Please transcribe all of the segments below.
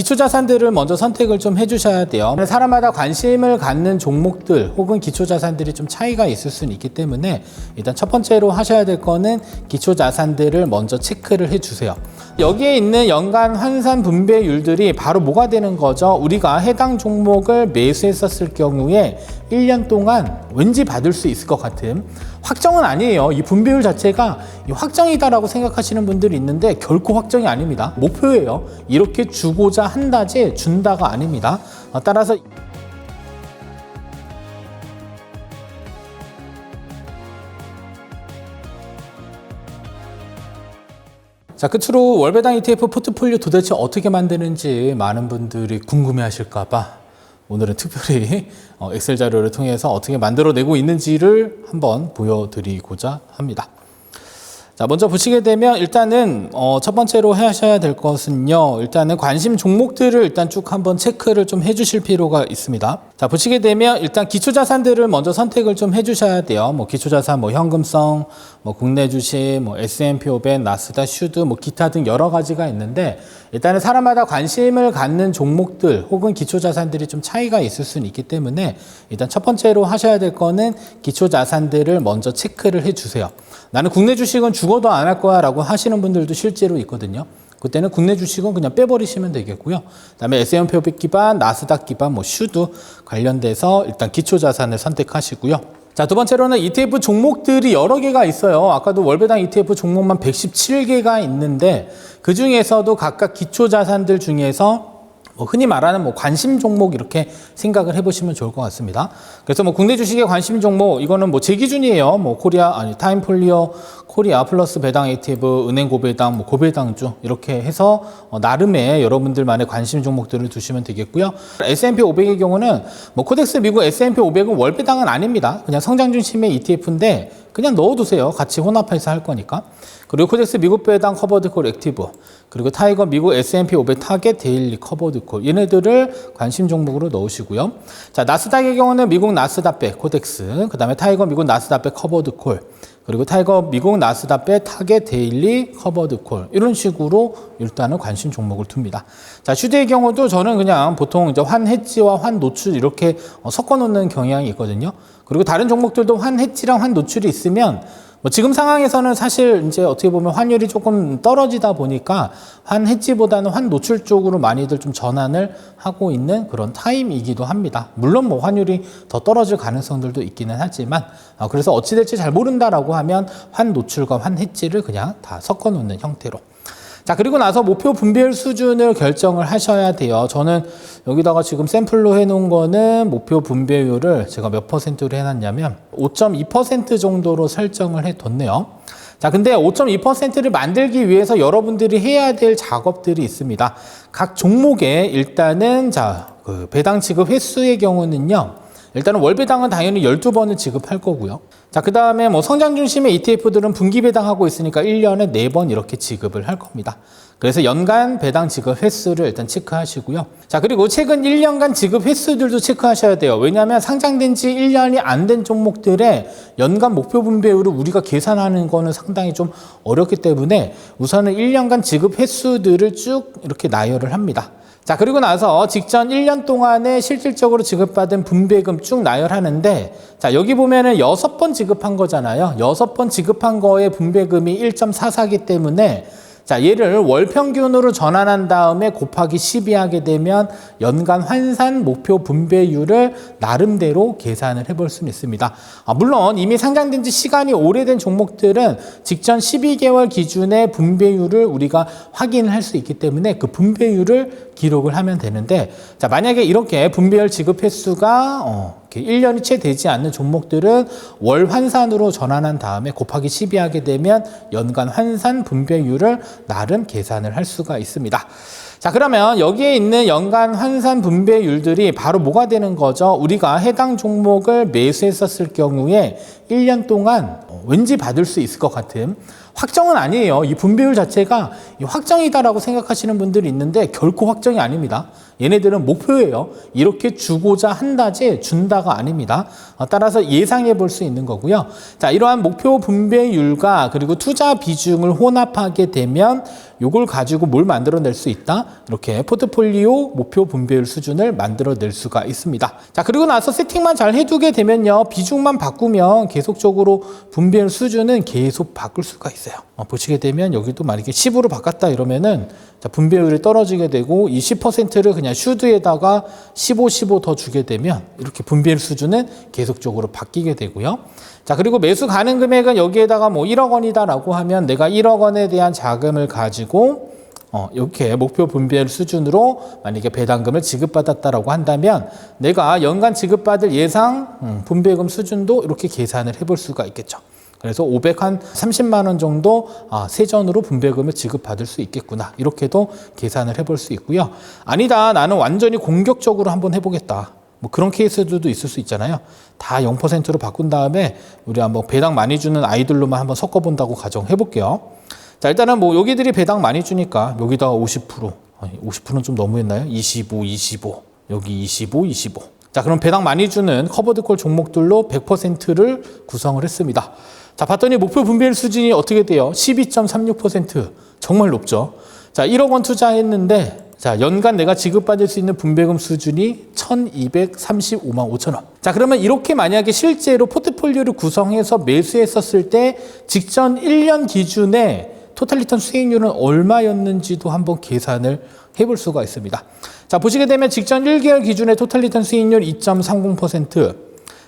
기초 자산들을 먼저 선택을 좀 해주셔야 돼요. 사람마다 관심을 갖는 종목들 혹은 기초 자산들이 좀 차이가 있을 수는 있기 때문에 일단 첫 번째로 하셔야 될 거는 기초 자산들을 먼저 체크를 해주세요. 여기에 있는 연간 환산 분배율들이 바로 뭐가 되는 거죠? 우리가 해당 종목을 매수했었을 경우에 1년 동안 왠지 받을 수 있을 것 같은 확정은 아니에요. 이 분배율 자체가 이 확정이다라고 생각하시는 분들이 있는데 결코 확정이 아닙니다. 목표예요. 이렇게 주고자 한다지 준다가 아닙니다. 어, 따라서 자, 끝으로 월배당 ETF 포트폴리오 도대체 어떻게 만드는지 많은 분들이 궁금해 하실까봐 오늘은 특별히 어, 엑셀 자료를 통해서 어떻게 만들어내고 있는지를 한번 보여드리고자 합니다. 자, 먼저 보시게 되면 일단은 어, 첫 번째로 하셔야 될 것은요. 일단은 관심 종목들을 일단 쭉 한번 체크를 좀 해주실 필요가 있습니다. 자, 보시게 되면 일단 기초 자산들을 먼저 선택을 좀 해주셔야 돼요. 뭐 기초 자산, 뭐 현금성, 뭐 국내 주식, 뭐 S&P 500, 나스닥, 슈드, 뭐 기타 등 여러 가지가 있는데 일단은 사람마다 관심을 갖는 종목들 혹은 기초 자산들이 좀 차이가 있을 수는 있기 때문에 일단 첫 번째로 하셔야 될 거는 기초 자산들을 먼저 체크를 해 주세요. 나는 국내 주식은 죽어도 안 할 거야 라고 하시는 분들도 실제로 있거든요. 그때는 국내 주식은 그냥 빼버리시면 되겠고요. 그다음에 S&P 500 기반, 나스닥 기반, 뭐 슈드 관련돼서 일단 기초 자산을 선택하시고요. 자, 두 번째로는 ETF 종목들이 여러 개가 있어요. 아까도 월배당 ETF 종목만 117개가 있는데 그 중에서도 각각 기초 자산들 중에서 뭐 흔히 말하는 뭐 관심 종목 이렇게 생각을 해보시면 좋을 것 같습니다. 그래서 뭐 국내 주식의 관심 종목 이거는 뭐 제 기준이에요. 뭐 코리아 아니 타임폴리오 코리아 플러스 배당 ETF 은행 고배당 뭐 고배당주 이렇게 해서 어, 나름의 여러분들만의 관심 종목들을 두시면 되겠고요. S&P 500의 경우는 뭐 코덱스 미국 S&P 500은 월배당은 아닙니다. 그냥 성장 중심의 ETF인데 그냥 넣어두세요. 같이 혼합해서 할 거니까. 그리고 코덱스 미국 배당 커버드 콜 액티브 그리고 타이거 미국 S&P 500 타겟 데일리 커버드 콜 얘네들을 관심 종목으로 넣으시고요. 자 나스닥의 경우는 미국 나스닥백 코덱스 그다음에 타이거 미국 나스닥백 커버드 콜 그리고 타이거 미국 나스닥백 타겟 데일리 커버드 콜 이런 식으로 일단은 관심 종목을 둡니다. 자 슈드의 경우도 저는 그냥 보통 이제 환 해지와 환 노출 이렇게 어, 섞어 놓는 경향이 있거든요. 그리고 다른 종목들도 환 해지랑 환 노출이 있으면 뭐 지금 상황에서는 사실 이제 어떻게 보면 환율이 조금 떨어지다 보니까 환 해지보다는 환 노출 쪽으로 많이들 좀 전환을 하고 있는 그런 타임이기도 합니다. 물론 뭐 환율이 더 떨어질 가능성들도 있기는 하지만 어, 그래서 어찌 될지 잘 모른다라고 하면 환 노출과 환 해지를 그냥 다 섞어 놓는 형태로 자, 그리고 나서 목표 분배율 수준을 결정을 하셔야 돼요. 저는 여기다가 지금 샘플로 해놓은 거는 목표 분배율을 제가 몇 퍼센트로 해놨냐면 5.2% 정도로 설정을 해뒀네요. 자, 근데 5.2%를 만들기 위해서 여러분들이 해야 될 작업들이 있습니다. 각 종목에 일단은 자, 그 배당 지급 횟수의 경우는요. 일단은 월 배당은 당연히 12번을 지급할 거고요. 자, 그 다음에 뭐 성장 중심의 ETF들은 분기 배당하고 있으니까 1년에 4번 이렇게 지급을 할 겁니다. 그래서 연간 배당 지급 횟수를 일단 체크하시고요. 자, 그리고 최근 1년간 지급 횟수들도 체크하셔야 돼요. 왜냐하면 상장된 지 1년이 안 된 종목들의 연간 목표 분배율을 우리가 계산하는 거는 상당히 좀 어렵기 때문에 우선은 1년간 지급 횟수들을 쭉 이렇게 나열을 합니다. 자, 그리고 나서 직전 1년 동안에 실질적으로 지급받은 분배금 쭉 나열하는데, 자, 여기 보면은 여섯 번 지급한 거잖아요. 여섯 번 지급한 거의 분배금이 1.44기 때문에, 자, 얘를 월 평균으로 전환한 다음에 곱하기 12 하게 되면 연간 환산 목표 분배율을 나름대로 계산을 해볼 수는 있습니다. 아, 물론 이미 상장된 지 시간이 오래된 종목들은 직전 12개월 기준의 분배율을 우리가 확인을 할수 있기 때문에 그 분배율을 기록을 하면 되는데 자, 만약에 이렇게 분배율 지급 횟수가 어, 1년이 채 되지 않는 종목들은 월 환산으로 전환한 다음에 곱하기 12 하게 되면 연간 환산 분배율을 나름 계산을 할 수가 있습니다. 자, 그러면 여기에 있는 연간 환산 분배율들이 바로 뭐가 되는 거죠? 우리가 해당 종목을 매수했었을 경우에 1년 동안 왠지 받을 수 있을 것 같은 확정은 아니에요. 이 분배율 자체가 확정이다라고 생각하시는 분들이 있는데 결코 확정이 아닙니다. 얘네들은 목표예요. 이렇게 주고자 한다지 준다가 아닙니다. 어, 따라서 예상해 볼 수 있는 거고요. 자, 이러한 목표 분배율과 그리고 투자 비중을 혼합하게 되면 요걸 가지고 뭘 만들어낼 수 있다? 이렇게 포트폴리오 목표 분배율 수준을 만들어낼 수가 있습니다. 자, 그리고 나서 세팅만 잘 해두게 되면요. 비중만 바꾸면 계속적으로 분배율 수준은 계속 바꿀 수가 있어요. 어, 보시게 되면 여기도 만약에 10으로 바꿨다 이러면은 자, 분배율이 떨어지게 되고 이 10%를 그냥 슈드에다가 15, 15 더 주게 되면 이렇게 분배율 수준은 계속적으로 바뀌게 되고요. 자, 그리고 매수 가능 금액은 여기에다가 뭐 1억 원이다라고 하면 내가 1억 원에 대한 자금을 가지고 어, 이렇게 목표 분배율 수준으로 만약에 배당금을 지급받았다라고 한다면 내가 연간 지급받을 예상 음, 분배금 수준도 이렇게 계산을 해볼 수가 있겠죠. 그래서 530만 원 정도 아, 세전으로 분배금을 지급받을 수 있겠구나. 이렇게도 계산을 해볼 수 있고요. 아니다. 나는 완전히 공격적으로 한번 해보겠다. 뭐 그런 케이스들도 있을 수 있잖아요. 다 0%로 바꾼 다음에 우리 한번 배당 많이 주는 아이들로만 한번 섞어 본다고 가정해 볼게요. 자, 일단은 뭐 여기들이 배당 많이 주니까 여기다가 50%. 아니, 50%는 좀 너무했나요? 25, 25. 여기 25, 25. 자, 그럼 배당 많이 주는 커버드콜 종목들로 100%를 구성을 했습니다. 자, 봤더니 목표 분배율 수준이 어떻게 돼요? 12.36%. 정말 높죠. 자, 1억 원 투자했는데 자, 연간 내가 지급받을 수 있는 분배금 수준이 1,235만 5천 원. 자, 그러면 이렇게 만약에 실제로 포트폴리오를 구성해서 매수했었을 때 직전 1년 기준에 토탈 리턴 수익률은 얼마였는지도 한번 계산을 해볼 수가 있습니다. 자, 보시게 되면 직전 1개월 기준의 토탈 리턴 수익률 2.30%,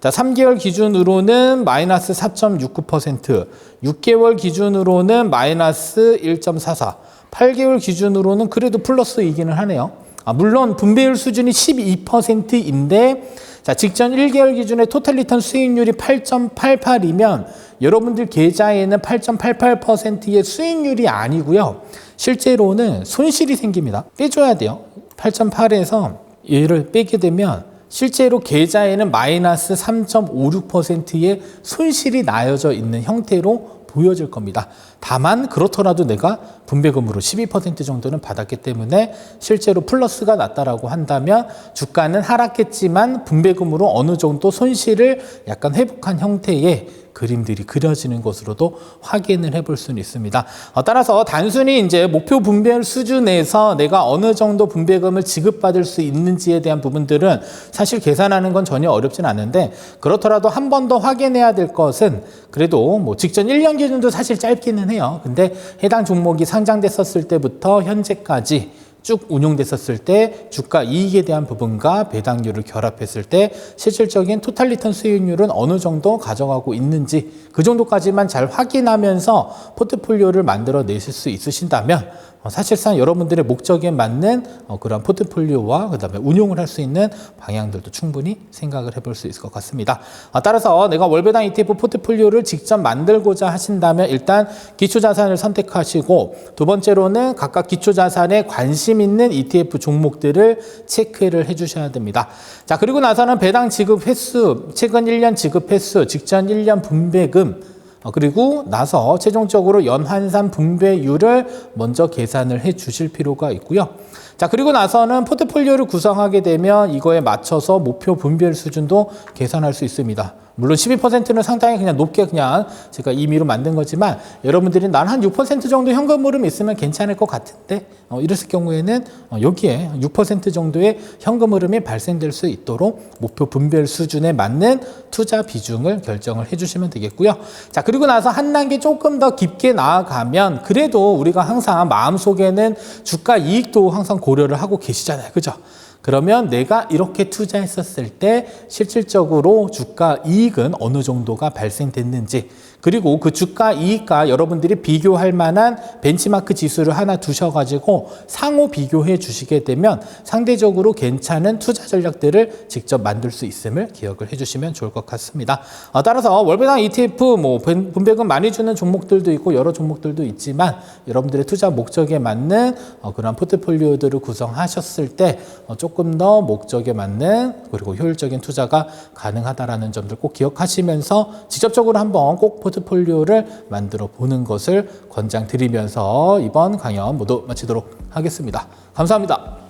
자, 3개월 기준으로는 마이너스 4.69%, 6개월 기준으로는 마이너스 1.44, 8개월 기준으로는 그래도 플러스이기는 하네요. 아, 물론 분배율 수준이 12%인데 자, 직전 1개월 기준의 토탈 리턴 수익률이 8.88이면 여러분들 계좌에는 8.88%의 수익률이 아니고요. 실제로는 손실이 생깁니다. 빼줘야 돼요. 8.8에서 얘를 빼게 되면 실제로 계좌에는 마이너스 3.56%의 손실이 나여져 있는 형태로 보여질 겁니다. 다만 그렇더라도 내가 분배금으로 12% 정도는 받았기 때문에 실제로 플러스가 났다라고 한다면 주가는 하락했지만 분배금으로 어느 정도 손실을 약간 회복한 형태의 그림들이 그려지는 것으로도 확인을 해볼 수는 있습니다. 어, 따라서 단순히 이제 목표 분배율 수준에서 내가 어느 정도 분배금을 지급받을 수 있는지에 대한 부분들은 사실 계산하는 건 전혀 어렵진 않은데 그렇더라도 한 번 더 확인해야 될 것은 그래도 뭐 직전 1년 기준도 사실 짧기는 해요. 근데 해당 종목이 상장됐었을 때부터 현재까지 쭉 운용됐었을 때 주가 이익에 대한 부분과 배당률을 결합했을 때 실질적인 토탈 리턴 수익률은 어느 정도 가져가고 있는지 그 정도까지만 잘 확인하면서 포트폴리오를 만들어 내실 수 있으신다면 어, 사실상 여러분들의 목적에 맞는 어, 그런 포트폴리오와 그다음에 운용을 할 수 있는 방향들도 충분히 생각을 해볼 수 있을 것 같습니다. 어, 따라서 내가 월배당 ETF 포트폴리오를 직접 만들고자 하신다면 일단 기초 자산을 선택하시고 두 번째로는 각각 기초 자산에 관심 있는 ETF 종목들을 체크를 해주셔야 됩니다. 자 그리고 나서는 배당 지급 횟수, 최근 1년 지급 횟수, 직전 1년 분배금 어, 그리고 나서 최종적으로 연환산 분배율을 먼저 계산을 해 주실 필요가 있고요. 자, 그리고 나서는 포트폴리오를 구성하게 되면 이거에 맞춰서 목표 분배율 수준도 계산할 수 있습니다. 물론 12%는 상당히 그냥 높게 그냥 제가 임의로 만든 거지만 여러분들이 난 한 6% 정도 현금 흐름이 있으면 괜찮을 것 같은데 어, 이랬을 경우에는 어, 여기에 6% 정도의 현금 흐름이 발생될 수 있도록 목표 분별 수준에 맞는 투자 비중을 결정을 해주시면 되겠고요. 자 그리고 나서 한 단계 조금 더 깊게 나아가면 그래도 우리가 항상 마음속에는 주가 이익도 항상 고려를 하고 계시잖아요. 그죠? 그러면 내가 이렇게 투자했었을 때 실질적으로 주가 이익은 어느 정도가 발생됐는지 그리고 그 주가 이익과 여러분들이 비교할 만한 벤치마크 지수를 하나 두셔가지고 상호 비교해 주시게 되면 상대적으로 괜찮은 투자 전략들을 직접 만들 수 있음을 기억을 해주시면 좋을 것 같습니다. 어, 따라서 월배당 ETF 뭐 분- 분배금 많이 주는 종목들도 있고 여러 종목들도 있지만 여러분들의 투자 목적에 맞는 어, 그런 포트폴리오들을 구성하셨을 때 어, 조금 더 목적에 맞는 그리고 효율적인 투자가 가능하다라는 점들 꼭 기억하시면서 직접적으로 한번 꼭 포트폴리오를 만들어 보는 것을 권장드리면서 이번 강연 모두 마치도록 하겠습니다. 감사합니다.